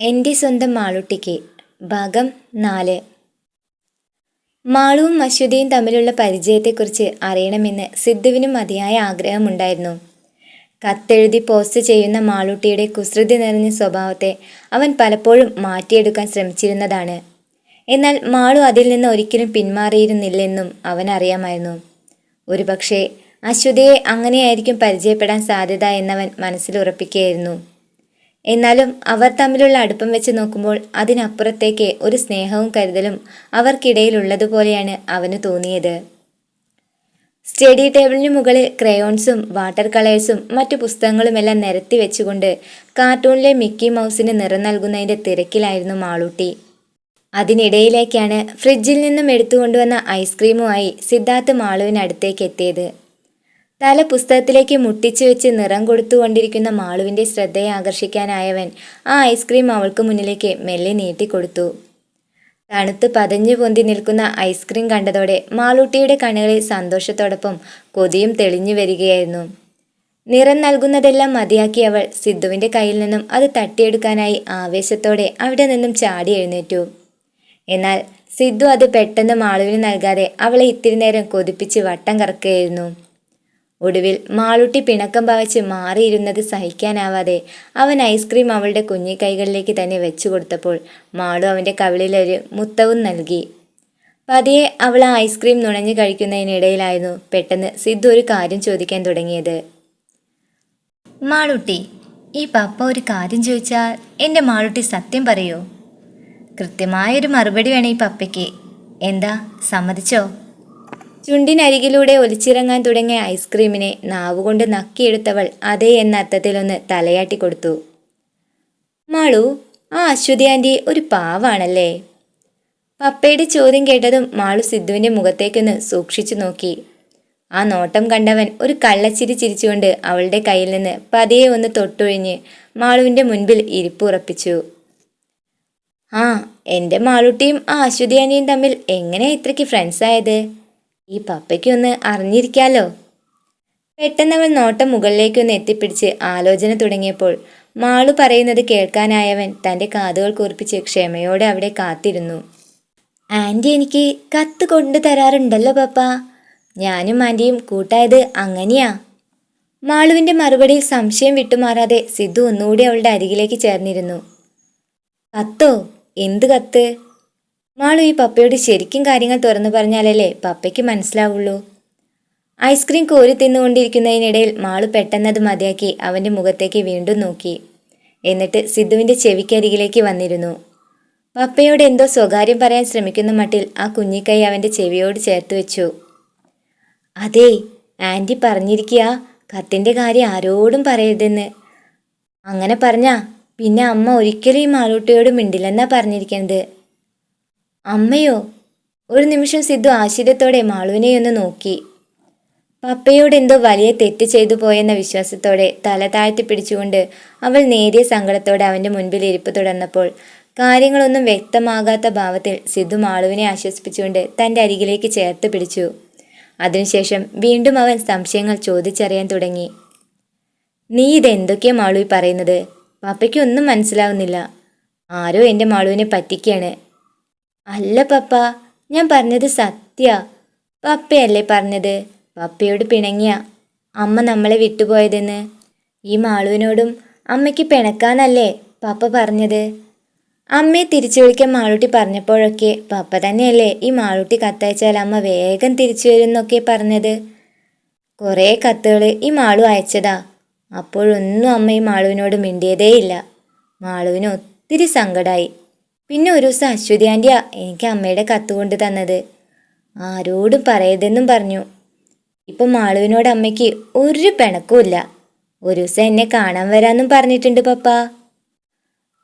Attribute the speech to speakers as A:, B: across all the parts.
A: എന്റെ സ്വന്തം മാളുട്ടിക്ക്. ഭാഗം നാല്. മാളുവും അശ്വതിയും തമ്മിലുള്ള പരിചയത്തെക്കുറിച്ച് അറിയണമെന്ന് സിദ്ധുവിനും മതിയായ ആഗ്രഹമുണ്ടായിരുന്നു. കത്തെഴുതി പോസ്റ്റ് ചെയ്യുന്ന മാളൂട്ടിയുടെ കുസൃതി നിറഞ്ഞ സ്വഭാവത്തെ അവൻ പലപ്പോഴും മാറ്റിയെടുക്കാൻ ശ്രമിച്ചിരുന്നതാണ്. എന്നാൽ മാളു അതിൽ നിന്ന് ഒരിക്കലും പിന്മാറിയിരുന്നില്ലെന്നും അവൻ അറിയാമായിരുന്നു. ഒരുപക്ഷെ അശ്വതിയെ അങ്ങനെയായിരിക്കും പരിചയപ്പെടാൻ സാധ്യത എന്നവൻ മനസ്സിൽ ഉറപ്പിക്കുകയായിരുന്നു. എന്നാലും അവർ തമ്മിലുള്ള അടുപ്പം വെച്ച് നോക്കുമ്പോൾ അതിനപ്പുറത്തേക്ക് ഒരു സ്നേഹവും കരുതലും അവർക്കിടയിലുള്ളതുപോലെയാണ് അവന് തോന്നിയത്. സ്റ്റഡി ടേബിളിന് മുകളിൽ ക്രയോൺസും വാട്ടർ കളേഴ്സും മറ്റു പുസ്തകങ്ങളുമെല്ലാം നിരത്തി വെച്ചുകൊണ്ട് കാർട്ടൂണിലെ മിക്കി മൗസിന് നിറം നൽകുന്നതിന്റെ തിരക്കിലായിരുന്നു മാളൂട്ടി. അതിനിടയിലേക്കാണ് ഫ്രിഡ്ജിൽ നിന്നും എടുത്തുകൊണ്ടുവന്ന ഐസ്ക്രീമുമായി സിദ്ധാർത്ഥ് മാളുവിനടുത്തേക്ക് എത്തിയത്. തല പുസ്തകത്തിലേക്ക് മുട്ടിച്ചു വെച്ച് നിറം കൊടുത്തുകൊണ്ടിരിക്കുന്ന മാളുവിന്റെ ശ്രദ്ധയെ ആകർഷിക്കാനായവൻ ആ ഐസ്ക്രീം അവൾക്ക് മുന്നിലേക്ക് മെല്ലെ നീട്ടിക്കൊടുത്തു തണുത്ത് പതഞ്ഞു പൊന്തി നിൽക്കുന്ന ഐസ്ക്രീം കണ്ടതോടെ മാളൂട്ടിയുടെ കണ്ണുകളിൽ സന്തോഷത്തോടൊപ്പം കൊതിയും തെളിഞ്ഞു വരികയായിരുന്നു. നിറം നൽകുന്നതെല്ലാം മതിയാക്കി അവൾ സിദ്ധുവിന്റെ കയ്യിൽ നിന്നും അത് തട്ടിയെടുക്കാനായി ആവേശത്തോടെ അവിടെ നിന്നും ചാടി എഴുന്നേറ്റു. എന്നാൽ സിദ്ധു അത് പെട്ടെന്ന് മാളുവിന് നൽകാതെ അവളെ ഇത്തിരി നേരം കൊതിപ്പിച്ച് വട്ടം കറക്കുകയായിരുന്നു. ഒടുവിൽ മാളുട്ടി പിണക്കം ഭാവിച്ച് മാറിയിരുന്നത് സഹിക്കാനാവാതെ അവൻ ഐസ്ക്രീം അവളുടെ കുഞ്ഞി കൈകളിലേക്ക് തന്നെ വെച്ചു കൊടുത്തപ്പോൾ മാളു അവന്റെ കവിളിലൊരു മുത്തവും നൽകി. പതിയെ അവൾ ആ ഐസ്ക്രീം നുണഞ്ഞു കഴിക്കുന്നതിനിടയിലായിരുന്നു പെട്ടെന്ന് സിദ്ധു ഒരു കാര്യം ചോദിക്കാൻ തുടങ്ങിയത്. മാളുട്ടി ഈ പപ്പ ഒരു കാര്യം ചോദിച്ചാൽ എന്റെ മാളുട്ടി സത്യം പറയോ? കൃത്യമായൊരു മറുപടി വേണം ഈ പപ്പയ്ക്ക്. എന്താ സമ്മതിച്ചോ? ചുണ്ടിനരികിലൂടെ ഒലിച്ചിറങ്ങാൻ തുടങ്ങിയ ഐസ്ക്രീമിനെ നാവുകൊണ്ട് നക്കിയെടുത്തവൾ അതേ എന്ന അർത്ഥത്തിലൊന്ന് തലയാട്ടി കൊടുത്തു. മാളു ആ അശ്വതി ഒരു പാവാണല്ലേ? പപ്പയുടെ ചോദ്യം കേട്ടതും മാളു സിദ്ധുവിന്റെ മുഖത്തേക്കൊന്ന് സൂക്ഷിച്ചു നോക്കി. ആ നോട്ടം കണ്ടവൻ ഒരു കള്ളച്ചിരി ചിരിച്ചുകൊണ്ട് അവളുടെ കയ്യിൽ നിന്ന് പതിയെ ഒന്ന് തൊട്ടൊഴിഞ്ഞ് മാളുവിന്റെ മുൻപിൽ ഇരിപ്പുറപ്പിച്ചു ആ എന്റെ മാളുട്ടിയും ആ അശ്വതി ആന്റിയും തമ്മിൽ എങ്ങനെയാണ് ഇത്രയ്ക്ക് ഫ്രണ്ട്സ് ആയത്? ഈ പപ്പയ്ക്കൊന്ന് അറിഞ്ഞിരിക്കാലോ? പെട്ടെന്ന് അവൾ നോട്ടം മുകളിലേക്കൊന്ന് എത്തിപ്പിടിച്ച് ആലോചന തുടങ്ങിയപ്പോൾ മാളു പറയുന്നത് കേൾക്കാനായവൻ തന്റെ കാതുകൾ കുറിപ്പിച്ച് ക്ഷമയോടെ അവിടെ കാത്തിരുന്നു. ആന്റി എനിക്ക് കത്ത് കൊണ്ടു തരാറുണ്ടല്ലോ പപ്പ. ഞാനും ആന്റിയും കൂട്ടായത് അങ്ങനെയാ. മാളുവിന്റെ മറുപടിയിൽ സംശയം വിട്ടുമാറാതെ സിദ്ധു ഒന്നുകൂടി അവളുടെ അരികിലേക്ക് ചേർന്നിരുന്നു. കത്തോ? എന്ത് കത്ത്? മാളു ഈ പപ്പയോട് ശരിക്കും കാര്യങ്ങൾ തുറന്നു പറഞ്ഞാലല്ലേ പപ്പയ്ക്ക് മനസ്സിലാവുള്ളൂ? ഐസ്ക്രീം കോരി തിന്നുകൊണ്ടിരിക്കുന്നതിനിടയിൽ മാളു പെട്ടെന്നത് മതിയാക്കി അവന്റെ മുഖത്തേക്ക് വീണ്ടും നോക്കി. എന്നിട്ട് സിദ്ധുവിന്റെ ചെവിക്കരികിലേക്ക് വന്നിരുന്നു. പപ്പയോട് എന്തോ സ്വകാര്യം പറയാൻ ശ്രമിക്കുന്ന മട്ടിൽ ആ കുഞ്ഞിക്കൈ അവന്റെ ചെവിയോട് ചേർത്ത് വെച്ചു. അതെ ആന്റി പറഞ്ഞിരിക്കുക കത്തിന്റെ കാര്യം ആരോടും പറയരുതെന്ന്. അങ്ങനെ പറഞ്ഞാ പിന്നെ അമ്മ ഒരിക്കലും ഈ മാളൂട്ടിയോട് മിണ്ടില്ലെന്നാ പറഞ്ഞിരിക്കുന്നത് അമ്മയോ ഒരു നിമിഷം സിദ്ധു ആശ്ചര്യത്തോടെ മാളുവിനെ ഒന്ന് നോക്കി. പപ്പയോട് എന്തോ വലിയ തെറ്റ് ചെയ്തു പോയെന്ന വിശ്വാസത്തോടെ തല താഴ്ത്തി പിടിച്ചുകൊണ്ട് അവൾ നേരിയ സങ്കടത്തോടെ അവന്റെ മുൻപിൽ ഇരിപ്പ് തുടർന്നപ്പോൾ കാര്യങ്ങളൊന്നും വ്യക്തമാകാത്ത ഭാവത്തിൽ സിദ്ധു മാളുവിനെ ആശ്വസിപ്പിച്ചുകൊണ്ട് തന്റെ അരികിലേക്ക് ചേർത്ത് പിടിച്ചു. അതിനുശേഷം വീണ്ടും അവൻ സംശയങ്ങൾ ചോദിച്ചറിയാൻ തുടങ്ങി. നീ ഇതെന്തൊക്കെയാ മാളുവി പറയുന്നത്? പപ്പയ്ക്കൊന്നും മനസ്സിലാവുന്നില്ല. ആരോ എന്റെ മാളുവിനെ പറ്റിക്കാണ്. അല്ല പപ്പ. ഞാൻ പറഞ്ഞത് സത്യ. പപ്പയല്ലേ പറഞ്ഞത്? പപ്പയോട് പിണങ്ങിയ. അമ്മ നമ്മളെ വിട്ടുപോയതെന്ന്. ഈ മാളുവിനോടും അമ്മയ്ക്ക് പിണക്കാന്നല്ലേ പപ്പ പറഞ്ഞത്? അമ്മയെ തിരിച്ചു വിളിക്കാൻ മാളൂട്ടി പറഞ്ഞപ്പോഴൊക്കെ പപ്പ തന്നെയല്ലേ ഈ മാളൂട്ടി കത്തയച്ചാൽ അമ്മ വേഗം തിരിച്ചു വരുമെന്നൊക്കെ പറഞ്ഞത്. കുറേ കത്തുകൾ ഈ മാളു അയച്ചതാ. അപ്പോഴൊന്നും അമ്മ ഈ മാളുവിനോട് മിണ്ടിയതേയില്ല. മാളുവിന് ഒത്തിരി സങ്കടമായി പിന്നെ ഒരു ദിവസം അശ്വതി ആന്റിയാ എനിക്ക് അമ്മയുടെ കത്ത് കൊണ്ട് തന്നത്. ആരോടും പറയരുതെന്നും പറഞ്ഞു. ഇപ്പം മാളുവിനോട് അമ്മയ്ക്ക് ഒരു പിണക്കുമില്ല ഒരു ദിവസം എന്നെ കാണാൻ വരാമെന്നും പറഞ്ഞിട്ടുണ്ട് പപ്പ.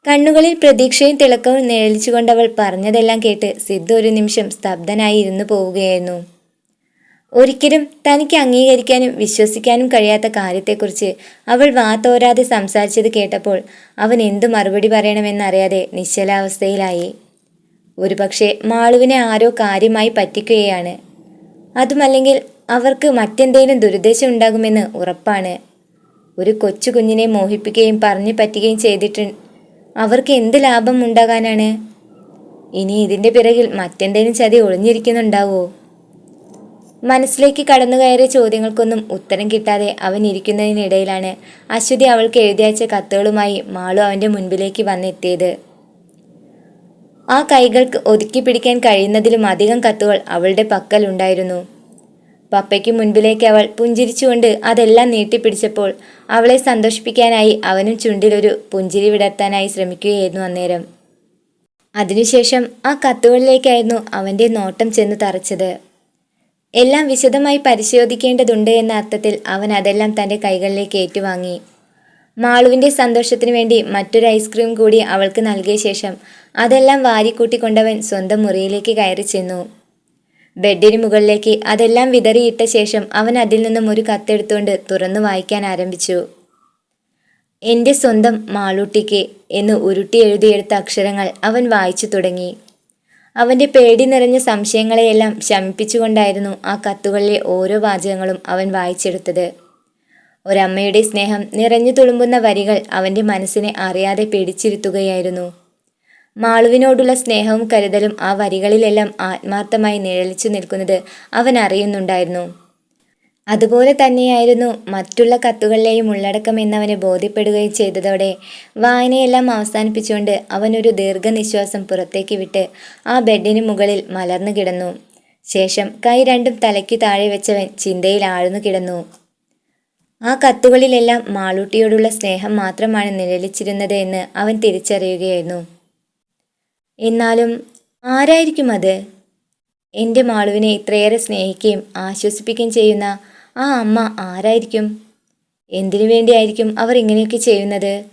A: കണ്ണുകളിൽ പ്രതീക്ഷയും തിളക്കവും നിഴലിച്ചുകൊണ്ടവൾ പറഞ്ഞതെല്ലാം കേട്ട് സിദ്ധു ഒരു നിമിഷം സ്തബ്ധനായി ഇരുന്നു പോവുകയായിരുന്നു. ഒരിക്കലും തനിക്ക് അംഗീകരിക്കാനും വിശ്വസിക്കാനും കഴിയാത്ത കാര്യത്തെക്കുറിച്ച് അവൾ വാത്തോരാതെ തോരാതെ സംസാരിച്ചത് കേട്ടപ്പോൾ അവൻ എന്തു മറുപടി പറയണമെന്നറിയാതെ നിശ്ചലാവസ്ഥയിലായി. ഒരുപക്ഷെ മാളുവിനെ ആരോ കാര്യമായി പറ്റിക്കുകയാണ്. അതുമല്ലെങ്കിൽ അവർക്ക് മറ്റെന്തെങ്കിലും ദുരുദ്ദേശം ഉണ്ടാകുമെന്ന് ഉറപ്പാണ്. ഒരു കൊച്ചു കുഞ്ഞിനെ മോഹിപ്പിക്കുകയും പറഞ്ഞു പറ്റുകയും ചെയ്തിട്ട് അവർക്ക് എന്ത് ലാഭം ഉണ്ടാകാനാണ്? ഇനി ഇതിന്റെ പിറകിൽ മറ്റെന്തെങ്കിലും ചതി ഒളിഞ്ഞിരിക്കുന്നുണ്ടാവോ? മനസ്സിലേക്ക് കടന്നു കയറിയ ചോദ്യങ്ങൾക്കൊന്നും ഉത്തരം കിട്ടാതെ അവൻ ഇരിക്കുന്നതിനിടയിലാണ് അശ്വതി അവൾക്ക് എഴുതിയച്ച കത്തുകളുമായി മാളു അവന്റെ മുൻപിലേക്ക് വന്നെത്തിയത്. ആ കൈകൾക്ക് ഒതുക്കി പിടിക്കാൻ കഴിയുന്നതിലും അധികം കത്തുകൾ അവളുടെ പക്കലുണ്ടായിരുന്നു പപ്പയ്ക്ക് മുൻപിലേക്ക് അവൾ പുഞ്ചിരിച്ചുകൊണ്ട് അതെല്ലാം നീട്ടിപ്പിടിച്ചപ്പോൾ അവളെ സന്തോഷിപ്പിക്കാനായി അവനും ചുണ്ടിലൊരു പുഞ്ചിരി വിടർത്താനായി ശ്രമിക്കുകയായിരുന്നു അന്നേരം. അതിനുശേഷം ആ കത്തുകളിലേക്കായിരുന്നു അവന്റെ നോട്ടം ചെന്ന് തറച്ചത്. എല്ലാം വിശദമായി പരിശോധിക്കേണ്ടതുണ്ട് എന്ന അർത്ഥത്തിൽ അവൻ അതെല്ലാം തന്റെ കൈകളിലേക്ക് ഏറ്റുവാങ്ങി. മാളുവിന്റെ സന്തോഷത്തിനു വേണ്ടി മറ്റൊരു ഐസ്ക്രീം കൂടി അവൾക്ക് നൽകിയ ശേഷം അതെല്ലാം വാരിക്കൂട്ടിക്കൊണ്ടവൻ സ്വന്തം മുറിയിലേക്ക് കയറി ചെന്നു. ബെഡിന് മുകളിലേക്ക് അതെല്ലാം വിതറിയിട്ട ശേഷം അവൻ അതിൽ നിന്നും ഒരു കത്തെടുത്തുകൊണ്ട് തുറന്നു വായിക്കാൻ ആരംഭിച്ചു. എന്റെ സ്വന്തം മാളൂട്ടിക്ക് എന്ന് ഉരുട്ടി എഴുതിയെടുത്ത അക്ഷരങ്ങൾ അവൻ വായിച്ചു തുടങ്ങി. അവന്റെ പേടി നിറഞ്ഞ സംശയങ്ങളെയെല്ലാം ശമിപ്പിച്ചുകൊണ്ടായിരുന്നു ആ കത്തുകളിലെ ഓരോ വാചകങ്ങളും അവൻ വായിച്ചെടുത്തത്. ഒരമ്മയുടെ സ്നേഹം നിറഞ്ഞു തുളുമ്പുന്ന വരികൾ അവന്റെ മനസ്സിനെ അറിയാതെ പിടിച്ചിരുത്തുകയായിരുന്നു. മാളുവിനോടുള്ള സ്നേഹവും കരുതലും ആ വരികളിലെല്ലാം ആത്മാർത്ഥമായി നിഴലിച്ചു നിൽക്കുന്നത് അവൻ അറിയുന്നുണ്ടായിരുന്നു. അതുപോലെ തന്നെയായിരുന്നു മറ്റുള്ള കത്തുകളിലെയും ഉള്ളടക്കം എന്നവന് ബോധ്യപ്പെടുകയും ചെയ്തതോടെ വായനയെല്ലാം അവസാനിപ്പിച്ചുകൊണ്ട് അവനൊരു ദീർഘനിശ്വാസം പുറത്തേക്ക് വിട്ട് ആ ബെഡിന് മുകളിൽ മലർന്നു കിടന്നു. ശേഷം കൈ രണ്ടും തലയ്ക്ക് താഴെ വെച്ചവൻ ചിന്തയിൽ ആഴ്ന്നു കിടന്നു. ആ കത്തുകളിലെല്ലാം മാളൂട്ടിയോടുള്ള സ്നേഹം മാത്രമാണ് നിഴലിച്ചിരുന്നത് എന്ന് അവൻ തിരിച്ചറിയുകയായിരുന്നു. എന്നാലും ആരായിരിക്കും അത്? എന്റെ മാളുവിനെ ഇത്രയേറെ സ്നേഹിക്കുകയും ആശ്വസിപ്പിക്കുകയും ചെയ്യുന്ന ആ അമ്മ ആരായിരിക്കും? എന്തിനു വേണ്ടിയായിരിക്കും അവർ ഇങ്ങനെയൊക്കെ ചെയ്യുന്നത്?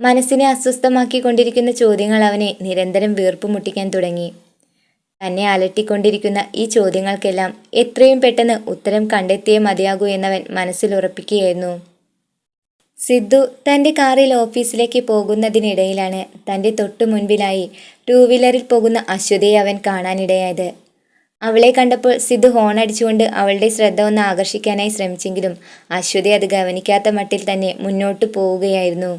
A: മനസ്സിനെ അസ്വസ്ഥമാക്കിക്കൊണ്ടിരിക്കുന്ന ചോദ്യങ്ങൾ അവനെ നിരന്തരം വീർപ്പ് മുട്ടിക്കാൻ തുടങ്ങി. തന്നെ അലട്ടിക്കൊണ്ടിരിക്കുന്ന ഈ ചോദ്യങ്ങൾക്കെല്ലാം എത്രയും പെട്ടെന്ന് ഉത്തരം കണ്ടെത്തിയേ മതിയാകൂ എന്നവൻ മനസ്സിൽ ഉറപ്പിക്കുകയായിരുന്നു. സിദ്ധു തന്റെ കാറിൽ ഓഫീസിലേക്ക് പോകുന്നതിനിടയിലാണ് തന്റെ തൊട്ടു മുൻപിലായി ടൂ വീലറിൽ പോകുന്ന അശ്വതിയെ അവൻ കാണാനിടയായത്. അവളെ കണ്ടപ്പോൾ സിദ്ധു ഹോൺ അടിച്ചുകൊണ്ട് അവളുടെ ശ്രദ്ധ ഒന്ന് ആകർഷിക്കാനായി ശ്രമിച്ചെങ്കിലും അശ്വതി അത് ഗവനിക്കാത്ത മട്ടിൽ തന്നെ മുന്നോട്ട് പോവുകയായിരുന്നു.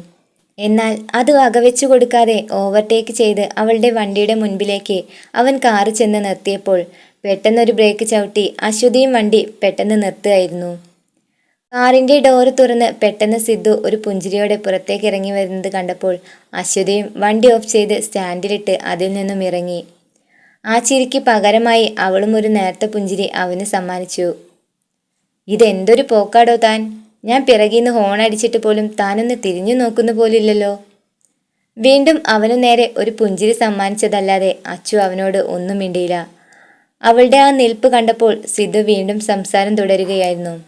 A: എന്നാൽ അത് വകവെച്ചു കൊടുക്കാതെ ഓവർടേക്ക് ചെയ്ത് അവളുടെ വണ്ടിയുടെ മുൻപിലേക്ക് അവൻ കാറ് ചെന്ന് നിർത്തിയപ്പോൾ പെട്ടെന്നൊരു ബ്രേക്ക് ചവിട്ടി അശ്വതിയും വണ്ടി പെട്ടെന്ന് നിർത്തുകയായിരുന്നു. കാറിന്റെ ഡോറ് തുറന്ന് പെട്ടെന്ന് സിദ്ധു ഒരു പുഞ്ചിരിയോടെ പുറത്തേക്ക് ഇറങ്ങി വരുന്നത് കണ്ടപ്പോൾ അശ്വതിയും വണ്ടി ഓഫ് ചെയ്ത് സ്റ്റാൻഡിലിട്ട് അതിൽ നിന്നും ഇറങ്ങി. ആ ചിരിക്ക് പകരമായി അവളും ഒരു നേരത്തെ പുഞ്ചിരി അവന് സമ്മാനിച്ചു. ഇതെന്തൊരു പോക്കാടോ താൻ. ഞാൻ പിറകിന്ന് ഹോൺ അടിച്ചിട്ട് പോലും താനൊന്ന് തിരിഞ്ഞു നോക്കുന്ന പോലില്ലല്ലോ. വീണ്ടും അവനു നേരെ ഒരു പുഞ്ചിരി സമ്മാനിച്ചതല്ലാതെ അച്ചു അവനോട് ഒന്നും മിണ്ടിയില്ല. അവളുടെ ആ നിൽപ്പ് കണ്ടപ്പോൾ സിദ്ധു വീണ്ടും സംസാരം തുടരുകയായിരുന്നു.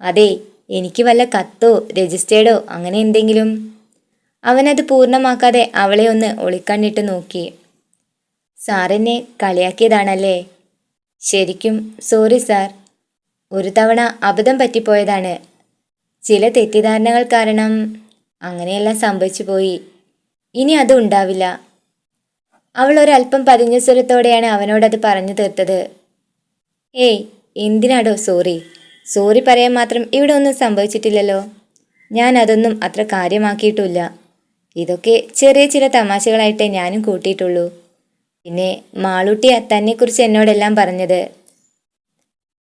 A: അതെ എനിക്ക് വല്ല കത്തോ രജിസ്റ്റേർഡോ അങ്ങനെ എന്തെങ്കിലും? അവനത് പൂർണമാക്കാതെ അവളെ ഒന്ന് ഒളിക്കണ്ണിട്ട് നോക്കി. സാറെന്നെ കളിയാക്കിയതാണല്ലേ? ശരിക്കും സോറി സാർ. ഒരു തവണ അബദ്ധം പറ്റിപ്പോയതാണ്. ചില തെറ്റിദ്ധാരണകൾ കാരണം അങ്ങനെയെല്ലാം സംഭവിച്ചു പോയി. ഇനി അത് ഉണ്ടാവില്ല. അവൾ ഒരല്പം പതിഞ്ഞ സ്വരത്തോടെയാണ് അവനോടത് പറഞ്ഞു തീർത്തത്. ഏയ് എന്തിനാടോ സോറി? സോറി പറയാൻ മാത്രം ഇവിടെ ഒന്നും സംഭവിച്ചിട്ടില്ലല്ലോ. ഞാൻ അതൊന്നും അത്ര കാര്യമാക്കിയിട്ടില്ല. ഇതൊക്കെ ചെറിയ ചില തമാശകളായിട്ടേ ഞാനും കൂട്ടിയിട്ടുള്ളൂ. പിന്നെ മാളൂട്ടി തന്നെക്കുറിച്ച് എന്നോടെല്ലാം പറഞ്ഞത്.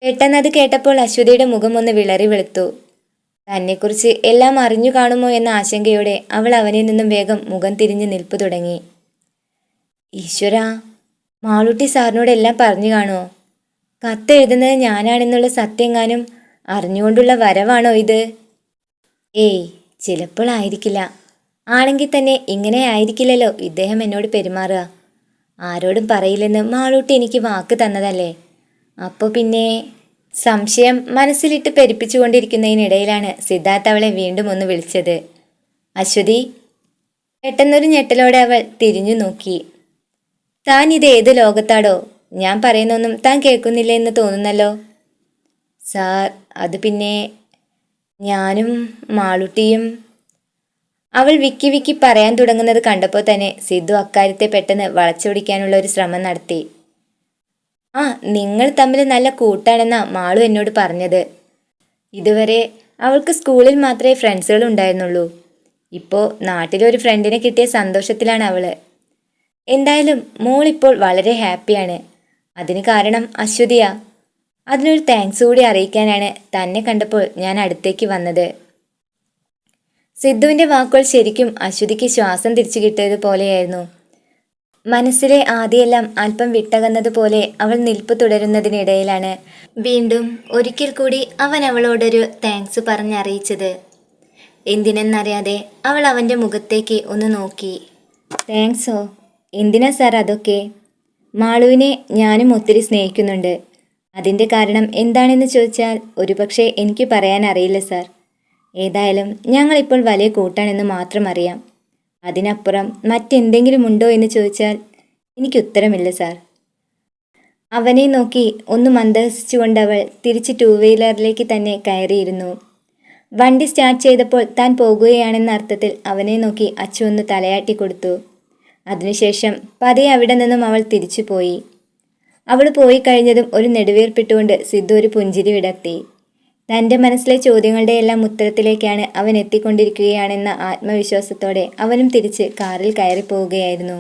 A: പെട്ടെന്നത് കേട്ടപ്പോൾ അശ്വതിയുടെ മുഖം ഒന്ന് വിളറി വെളുത്തു. തന്നെക്കുറിച്ച് എല്ലാം അറിഞ്ഞു കാണുമോ എന്ന ആശങ്കയോടെ അവൾ അവനിൽ നിന്നും വേഗം മുഖം തിരിഞ്ഞ് നിൽപ്പു തുടങ്ങി. ഈശ്വര മാളൂട്ടി സാറിനോട് എല്ലാം പറഞ്ഞു കാണുമോ? കത്തെഴുതുന്നത് ഞാനാണെന്നുള്ള സത്യങ്ങാനും അറിഞ്ഞുകൊണ്ടുള്ള വരവാണോ ഇത്? ഏയ് ചിലപ്പോൾ ആയിരിക്കില്ല. ആണെങ്കിൽ തന്നെ ഇങ്ങനെ ആയിരിക്കില്ലല്ലോ ഇദ്ദേഹം എന്നോട് പെരുമാറുക. ആരോടും പറയില്ലെന്ന് മാളൂട്ടി എനിക്ക് വാക്ക് തന്നതല്ലേ. അപ്പോൾ പിന്നെ സംശയം മനസ്സിലിട്ട് പെരുപ്പിച്ചുകൊണ്ടിരിക്കുന്നതിനിടയിലാണ് സിദ്ധാർത്ഥ അവളെ വീണ്ടും ഒന്ന് വിളിച്ചത്. അശ്വതി പെട്ടെന്നൊരു ഞെട്ടലോടെ അവൾ തിരിഞ്ഞു നോക്കി. താൻ ഇത് ഏത് ലോകത്താടോ? ഞാൻ പറയുന്നൊന്നും താൻ കേൾക്കുന്നില്ല എന്ന് തോന്നുന്നല്ലോ. സാർ അത് പിന്നെ ഞാനും മാളുട്ടിയും അവൾ വിക്കി വിക്കി പറയാൻ തുടങ്ങുന്നത് കണ്ടപ്പോൾ തന്നെ സിദ്ധു അക്കാര്യത്തെ പെട്ടെന്ന് വളച്ചൊടിക്കാനുള്ള ഒരു ശ്രമം നടത്തി. ആ നിങ്ങൾ തമ്മിൽ നല്ല കൂട്ടാണെന്നാ മാളു എന്നോട് പറഞ്ഞത്. ഇതുവരെ അവൾക്ക് സ്കൂളിൽ മാത്രമേ ഫ്രണ്ട്സുകൾ ഉണ്ടായിരുന്നുള്ളൂ. ഇപ്പോൾ നാട്ടിലൊരു ഫ്രണ്ടിനെ കിട്ടിയ സന്തോഷത്തിലാണ് അവൾ. എന്തായാലും മോളിപ്പോൾ വളരെ ഹാപ്പിയാണ്. അതിന് കാരണം അശ്വതിയാ. അതിനൊരു താങ്ക്സ് കൂടി അറിയിക്കാനാണ് തന്നെ കണ്ടപ്പോൾ ഞാൻ അടുത്തേക്ക് വന്നത്. സിദ്ധുവിന്റെ വാക്കുകൾ ശരിക്കും അശ്വതിക്ക് ശ്വാസം തിരിച്ചു കിട്ടിയതുപോലെയായിരുന്നു മനസ്സിലെ ആദ്യമെല്ലാം അല്പം വിട്ടകന്നതുപോലെ അവൾ നിൽപ്പ് തുടരുന്നതിനിടയിലാണ് വീണ്ടും ഒരിക്കൽ കൂടി അവൻ അവളോടൊരു താങ്ക്സ് പറഞ്ഞറിയിച്ചത്. എന്തിനെന്നറിയാതെ അവൾ അവന്റെ മുഖത്തേക്ക് ഒന്ന് നോക്കി. താങ്ക്സോ എന്തിനാ സാർ അതൊക്കെ? മാളുവിനെ ഞാനും ഒത്തിരി സ്നേഹിക്കുന്നുണ്ട്. അതിന്റെ കാരണം എന്താണെന്ന് ചോദിച്ചാൽ ഒരുപക്ഷെ എനിക്ക് പറയാൻ അറിയില്ല സാർ. ഏതായാലും ഞങ്ങളിപ്പോൾ വലിയ കൂട്ടാണെന്ന് മാത്രം അറിയാം അതിനപ്പുറം മറ്റെന്തെങ്കിലും ഉണ്ടോ എന്ന് ചോദിച്ചാൽ എനിക്ക് ഉത്തരമില്ല സാർ. അവനെ നോക്കി ഒന്ന് മന്ദഹസിച്ചുകൊണ്ട് അവൾ തിരിച്ച് ടൂ വീലറിലേക്ക് തന്നെ കയറിയിരുന്നു. വണ്ടി സ്റ്റാർട്ട് ചെയ്തപ്പോൾ താൻ പോകുകയാണെന്ന അർത്ഥത്തിൽ അവനെ നോക്കി അച്ചു ഒന്ന് തലയാട്ടി കൊടുത്തു. അതിനുശേഷം പതിയെ അവിടെ നിന്നും അവൾ തിരിച്ചു പോയി അവൾ പോയി കഴിഞ്ഞതും ഒരു നെടുവേർപ്പിട്ടുകൊണ്ട് സിദ്ധു ഒരു പുഞ്ചിരി വിടർത്തി. തന്റെ മനസ്സിലെ ചോദ്യങ്ങളുടെ എല്ലാം ഉത്തരത്തിലേക്കാണ് അവൻ എത്തിക്കൊണ്ടിരിക്കുകയാണെന്ന ആത്മവിശ്വാസത്തോടെ അവനും തിരിച്ച് കാറിൽ കയറിപ്പോവുകയായിരുന്നു.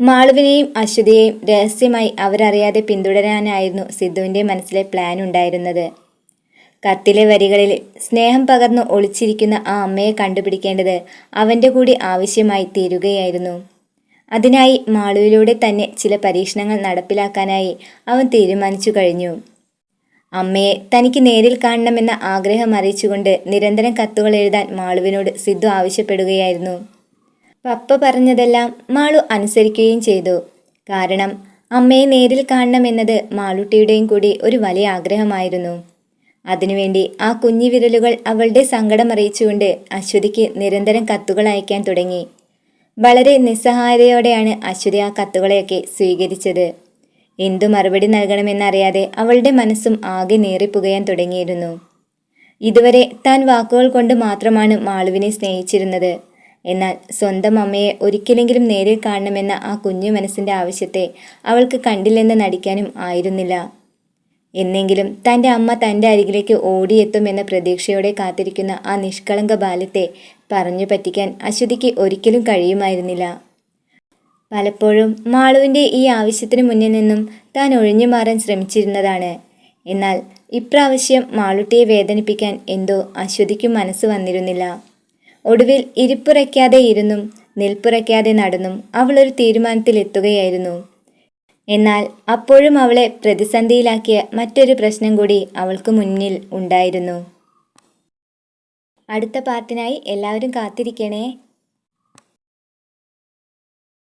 A: മാളുവിനെയും അശ്വതിയെയും രഹസ്യമായി അവരറിയാതെ പിന്തുടരാനായിരുന്നു സിദ്ധുവിന്റെ മനസ്സിലെ പ്ലാൻ ഉണ്ടായിരുന്നത്. കത്തിലെ വരികളിൽ സ്നേഹം പകർന്നു ഒളിച്ചിരിക്കുന്ന ആ അമ്മയെ കണ്ടുപിടിക്കേണ്ടത് അവന്റെ കൂടി ആവശ്യമായി തീരുകയായിരുന്നു. അതിനായി മാളുവിലൂടെ തന്നെ ചില പരീക്ഷണങ്ങൾ നടപ്പിലാക്കാനായി അവൻ തീരുമാനിച്ചു കഴിഞ്ഞു. അമ്മയെ തനിക്ക് നേരിൽ കാണണമെന്ന ആഗ്രഹം അറിയിച്ചുകൊണ്ട് നിരന്തരം കത്തുകൾ എഴുതാൻ മാളുവിനോട് സിദ്ധു ആവശ്യപ്പെടുകയായിരുന്നു. പപ്പ പറഞ്ഞതെല്ലാം മാളു അനുസരിക്കുകയും ചെയ്തു. കാരണം അമ്മയെ നേരിൽ കാണണമെന്നത് മാളുട്ടിയുടെയും കൂടി ഒരു വലിയ ആഗ്രഹമായിരുന്നു. അതിനുവേണ്ടി ആ കുഞ്ഞു വിരലുകൾ അവളുടെ സങ്കടം അറിയിച്ചുകൊണ്ട് അശ്വതിക്ക് നിരന്തരം കത്തുകൾ അയക്കാൻ തുടങ്ങി. വളരെ നിസ്സഹായതയോടെയാണ് അശ്വതി ആ കത്തുകളെയൊക്കെ സ്വീകരിച്ചത്. എന്തു മറുപടി നൽകണമെന്നറിയാതെ അവളുടെ മനസ്സും ആകെ നേറിപ്പുകയാൻ തുടങ്ങിയിരുന്നു. ഇതുവരെ താൻ വാക്കുകൾ കൊണ്ട് മാത്രമാണ് മാളുവിനെ സ്നേഹിച്ചിരുന്നത്. എന്നാൽ സ്വന്തം അമ്മയെ ഒരിക്കലെങ്കിലും നേരിൽ കാണണമെന്ന ആ കുഞ്ഞു മനസ്സിന്റെ ആവശ്യത്തെ അവൾക്ക് കണ്ടില്ലെന്ന് നടിക്കാനും ആയിരുന്നില്ല. എന്നെങ്കിലും തന്റെ അമ്മ തന്റെ അരികിലേക്ക് ഓടിയെത്തുമെന്ന പ്രതീക്ഷയോടെ കാത്തിരിക്കുന്ന ആ നിഷ്കളങ്ക ബാല്യത്തെ പറഞ്ഞു പറ്റിക്കാൻ അശ്വതിക്ക് ഒരിക്കലും കഴിയുമായിരുന്നില്ല. പലപ്പോഴും മാളുവിന്റെ ഈ ആവശ്യത്തിന് മുന്നിൽ നിന്നും താൻ ഒഴിഞ്ഞു മാറാൻ ശ്രമിച്ചിരുന്നതാണ്. എന്നാൽ ഇപ്രാവശ്യം മാളുട്ടിയെ വേദനിപ്പിക്കാൻ എന്തോ അശ്വതിക്കും മനസ്സ് വന്നിരുന്നില്ല. ഒടുവിൽ ഇരിപ്പുറയ്ക്കാതെ ഇരുന്നും നിൽപ്പുറയ്ക്കാതെ നടന്നും അവൾ അവളൊരു തീരുമാനത്തിലെത്തുകയായിരുന്നു എന്നാൽ അപ്പോഴും അവളെ പ്രതിസന്ധിയിലാക്കിയ മറ്റൊരു പ്രശ്നം കൂടി അവൾക്ക് മുന്നിൽ ഉണ്ടായിരുന്നു. അടുത്ത പാർട്ടിനായി എല്ലാവരും കാത്തിരിക്കണേ.